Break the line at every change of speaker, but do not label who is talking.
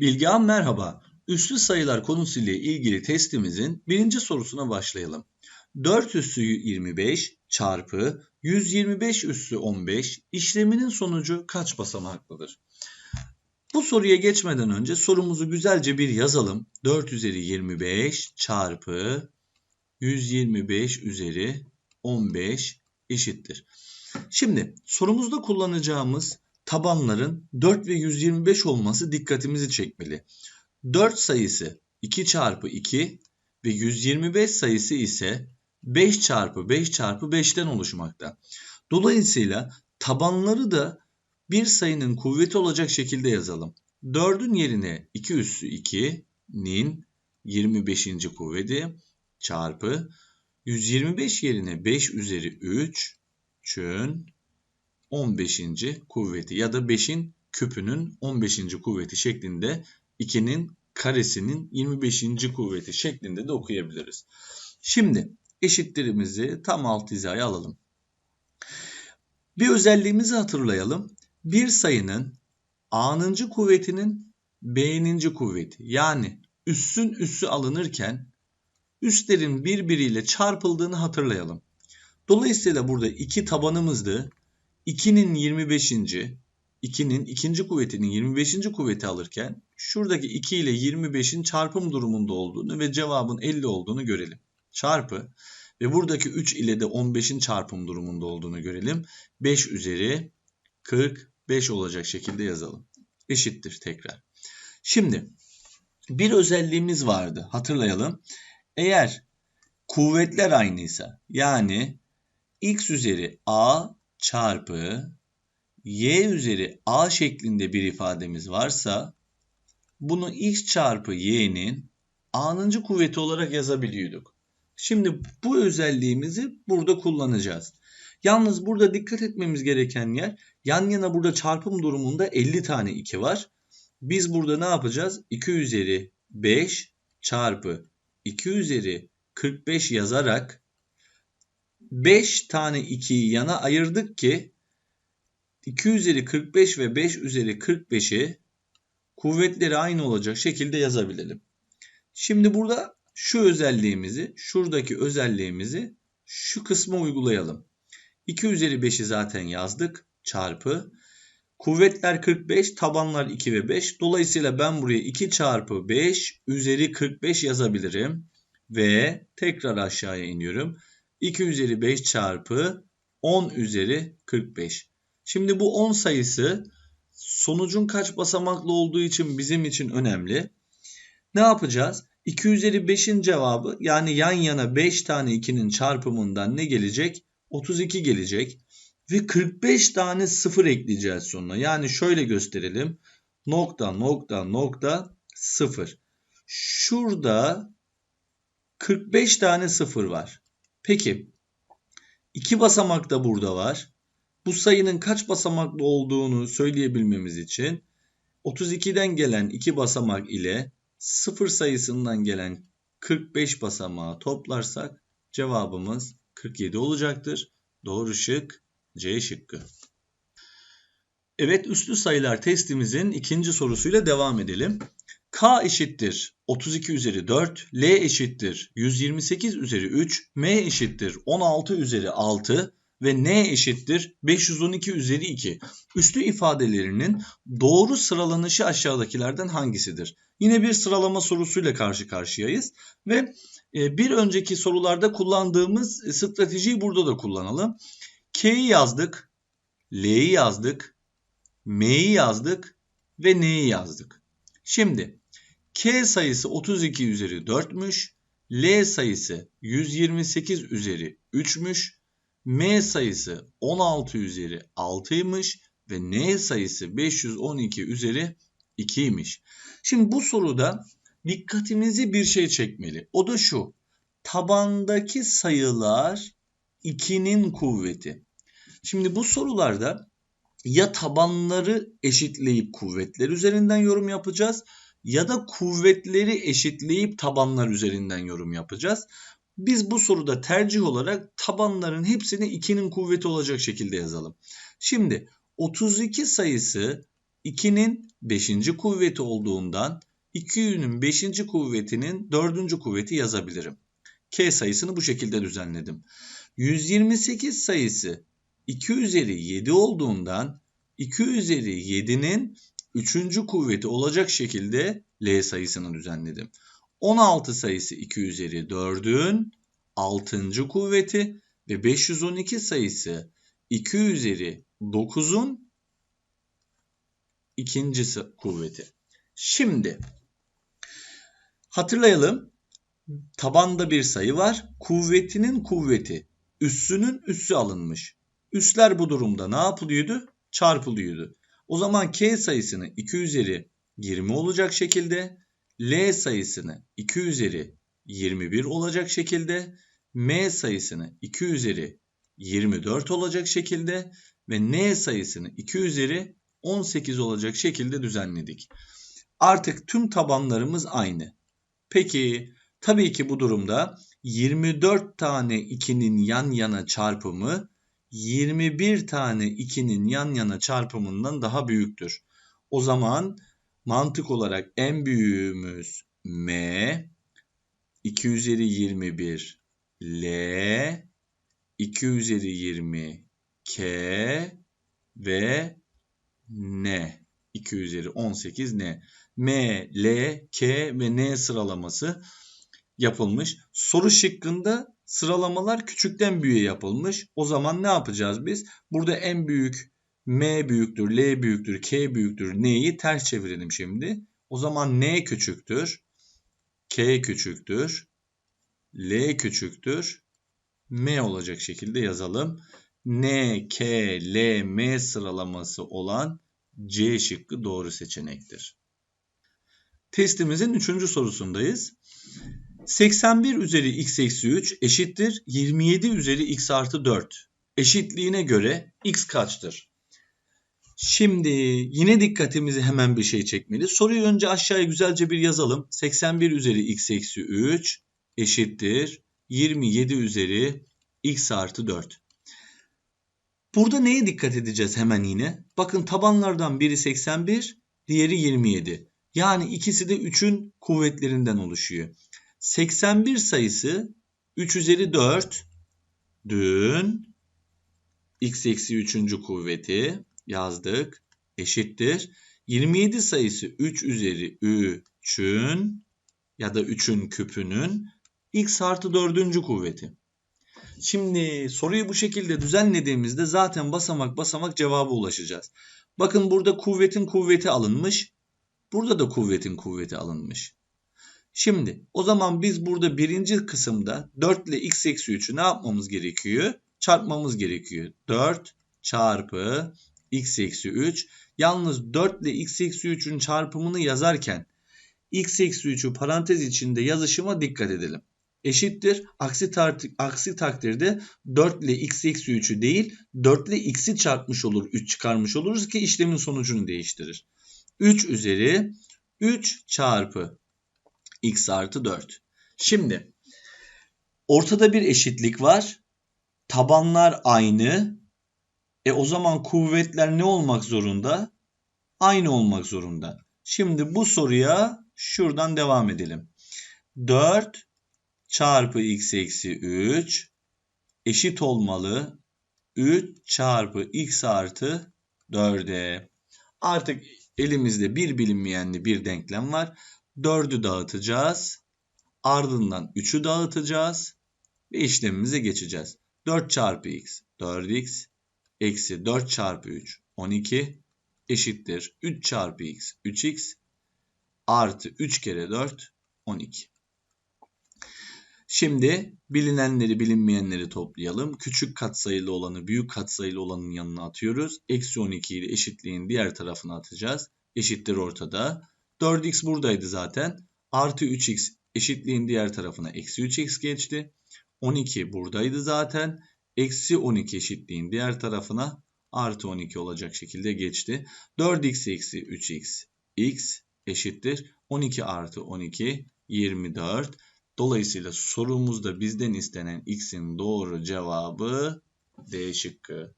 Bilgehan merhaba. Üslü sayılar konusuyla ilgili testimizin birinci sorusuna başlayalım. 4 üssü 25 çarpı 125 üssü 15 işleminin sonucu kaç basamaklıdır? Bu soruya geçmeden önce sorumuzu güzelce bir yazalım. 4 üzeri 25 çarpı 125 üzeri 15 eşittir. Şimdi sorumuzda kullanacağımız tabanların 4 ve 125 olması dikkatimizi çekmeli. 4 sayısı 2 çarpı 2 ve 125 sayısı ise 5 çarpı 5 çarpı 5'ten oluşmakta. Dolayısıyla tabanları da bir sayının kuvveti olacak şekilde yazalım. 4'ün yerine 2 üssü 2'nin 25. kuvveti çarpı 125 yerine 5 üzeri 3 çün 15. kuvveti ya da 5'in küpünün 15. kuvveti şeklinde 2'nin karesinin 25. kuvveti şeklinde de okuyabiliriz. Şimdi eşittirimizi tam alt hizaya alalım. Bir özelliğimizi hatırlayalım. Bir sayının A'nıncı kuvvetinin B'ninci kuvveti yani üssün üssü alınırken üstlerin birbiriyle çarpıldığını hatırlayalım. Dolayısıyla burada iki tabanımızdı. 2'nin 25. 2'nin ikinci kuvvetinin 25. kuvveti alırken şuradaki 2 ile 25'in çarpım durumunda olduğunu ve cevabın 50 olduğunu görelim. Çarpı ve buradaki 3 ile de 15'in çarpım durumunda olduğunu görelim. 5 üzeri 45 olacak şekilde yazalım. Eşittir tekrar. Şimdi bir özelliğimiz vardı hatırlayalım. Eğer kuvvetler aynıysa yani x üzeri a çarpı y üzeri a şeklinde bir ifademiz varsa bunu x çarpı y'nin a'nıncı kuvveti olarak yazabiliyorduk. Şimdi bu özelliğimizi burada kullanacağız. Yalnız burada dikkat etmemiz gereken yer yan yana burada çarpım durumunda 50 tane 2 var. Biz burada ne yapacağız? 2 üzeri 5 çarpı 2 üzeri 45 yazarak 5 tane 2'yi yana ayırdık ki 2 üzeri 45 ve 5 üzeri 45'i kuvvetleri aynı olacak şekilde yazabilelim. Şimdi burada şu özelliğimizi, şuradaki özelliğimizi şu kısma uygulayalım. 2 üzeri 5'i zaten yazdık. Çarpı. Kuvvetler 45, tabanlar 2 ve 5. Dolayısıyla ben buraya 2 çarpı 5 üzeri 45 yazabilirim. Ve tekrar aşağıya iniyorum. 2 üzeri 5 çarpı 10 üzeri 45. Şimdi bu 10 sayısı sonucun kaç basamaklı olduğu için bizim için önemli. Ne yapacağız? 2 üzeri 5'in cevabı yani yan yana 5 tane 2'nin çarpımından ne gelecek? 32 gelecek. Ve 45 tane 0 ekleyeceğiz sonuna. Yani şöyle gösterelim. Nokta nokta nokta 0. Şurada 45 tane 0 var. Peki iki basamak da burada var. Bu sayının kaç basamaklı olduğunu söyleyebilmemiz için 32'den gelen iki basamak ile 0 sayısından gelen 45 basamağı toplarsak cevabımız 47 olacaktır. Doğru şık C şıkkı. Evet üslü sayılar testimizin ikinci sorusuyla devam edelim. K eşittir 32 üzeri 4, L eşittir 128 üzeri 3, M eşittir 16 üzeri 6 ve N eşittir 512 üzeri 2. Üslü ifadelerinin doğru sıralanışı aşağıdakilerden hangisidir? Yine bir sıralama sorusuyla karşı karşıyayız ve e, bir önceki sorularda kullandığımız stratejiyi burada da kullanalım. K'yi yazdık, L'yi yazdık, M'yi yazdık ve N'yi yazdık. Şimdi K sayısı 32 üzeri 4'müş. L sayısı 128 üzeri 3'müş. M sayısı 16 üzeri 6'ymış ve N sayısı 512 üzeri 2'ymiş. Şimdi bu soruda dikkatimizi bir şey çekmeli. O da şu. Tabandaki sayılar 2'nin kuvveti. Şimdi bu sorularda ya tabanları eşitleyip kuvvetler üzerinden yorum yapacağız ya da kuvvetleri eşitleyip tabanlar üzerinden yorum yapacağız. Biz bu soruda tercih olarak tabanların hepsini 2'nin kuvveti olacak şekilde yazalım. Şimdi 32 sayısı 2'nin 5. kuvveti olduğundan 2'nin 5. kuvvetinin 4. kuvveti yazabilirim. K sayısını bu şekilde düzenledim. 128 sayısı 2 üzeri 7 olduğundan 2 üzeri 7'nin 3. kuvveti olacak şekilde L sayısını düzenledim. 16 sayısı 2 üzeri 4'ün 6. kuvveti ve 512 sayısı 2 üzeri 9'un ikincisi kuvveti. Şimdi hatırlayalım. Tabanda bir sayı var. Kuvvetinin kuvveti. Üssünün üssü alınmış. Üsler bu durumda ne yapılıyordu? Çarpılıyordu. O zaman K sayısını 2 üzeri 20 olacak şekilde, L sayısını 2 üzeri 21 olacak şekilde, M sayısını 2 üzeri 24 olacak şekilde ve N sayısını 2 üzeri 18 olacak şekilde düzenledik. Artık tüm tabanlarımız aynı. Peki tabii ki bu durumda 24 tane 2'nin yan yana çarpımı 21 tane 2'nin yan yana çarpımından daha büyüktür. O zaman mantık olarak en büyüğümüz M, 2 üzeri 21 L, 2 üzeri 20 K ve N. 2 üzeri 18 N. M, L, K ve N sıralaması yapılmış. Soru şıkkında sıralamalar küçükten büyüğe yapılmış. O zaman ne yapacağız biz? Burada en büyük M büyüktür, L büyüktür, K büyüktür, N'yi ters çevirelim şimdi. O zaman N küçüktür, K küçüktür, L küçüktür, M olacak şekilde yazalım. N, K, L, M sıralaması olan C şıkkı doğru seçenektir. Testimizin üçüncü sorusundayız. 81 üzeri x eksi 3 eşittir 27 üzeri x artı 4. Eşitliğine göre x kaçtır? Şimdi yine dikkatimizi hemen bir şey çekmeli. Soruyu önce aşağıya güzelce bir yazalım. 81 üzeri x eksi 3 eşittir 27 üzeri x artı 4. Burada neye dikkat edeceğiz hemen yine? Bakın tabanlardan biri 81, diğeri 27. Yani ikisi de 3'ün kuvvetlerinden oluşuyor. 81 sayısı 3 üzeri 4 dün x eksi 3. kuvveti yazdık eşittir. 27 sayısı 3 üzeri 3'ün ya da 3'ün küpünün x artı 4. kuvveti. Şimdi soruyu bu şekilde düzenlediğimizde zaten basamak basamak cevaba ulaşacağız. Bakın burada kuvvetin kuvveti alınmış. Burada da kuvvetin kuvveti alınmış. Şimdi o zaman biz burada birinci kısımda 4 ile x eksi 3'ü ne yapmamız gerekiyor? Çarpmamız gerekiyor. 4 çarpı x eksi 3. Yalnız 4 ile x eksi 3'ün çarpımını yazarken x eksi 3'ü parantez içinde yazışıma dikkat edelim. Eşittir. Aksi, aksi takdirde 4 ile x eksi 3'ü değil 4 ile x'i çarpmış olur 3 çıkarmış oluruz ki işlemin sonucunu değiştirir. 3 üzeri 3 çarpı x artı 4. Şimdi ortada bir eşitlik var. Tabanlar aynı. E o zaman kuvvetler ne olmak zorunda? Aynı olmak zorunda. Şimdi bu soruya şuradan devam edelim. 4 çarpı x eksi 3 eşit olmalı 3 çarpı x artı 4'e. Artık elimizde bir bilinmeyenli bir denklem var. 4'ü dağıtacağız. Ardından 3'ü dağıtacağız. Ve işlemimize geçeceğiz. 4 çarpı x 4x eksi 4 çarpı 3 12 eşittir 3 çarpı x 3x artı 3 kere 4 12. Şimdi bilinenleri bilinmeyenleri toplayalım. Küçük katsayılı olanı büyük katsayılı olanın yanına atıyoruz. Eksi 12 ile eşitliğin diğer tarafına atacağız. Eşittir ortada. 4x buradaydı zaten. Artı 3x eşitliğin diğer tarafına eksi 3x geçti. 12 buradaydı zaten. Eksi 12 eşitliğin diğer tarafına artı 12 olacak şekilde geçti. 4x eksi 3x x eşittir. 12 artı 12 24. Dolayısıyla sorumuzda bizden istenen x'in doğru cevabı D şıkkı.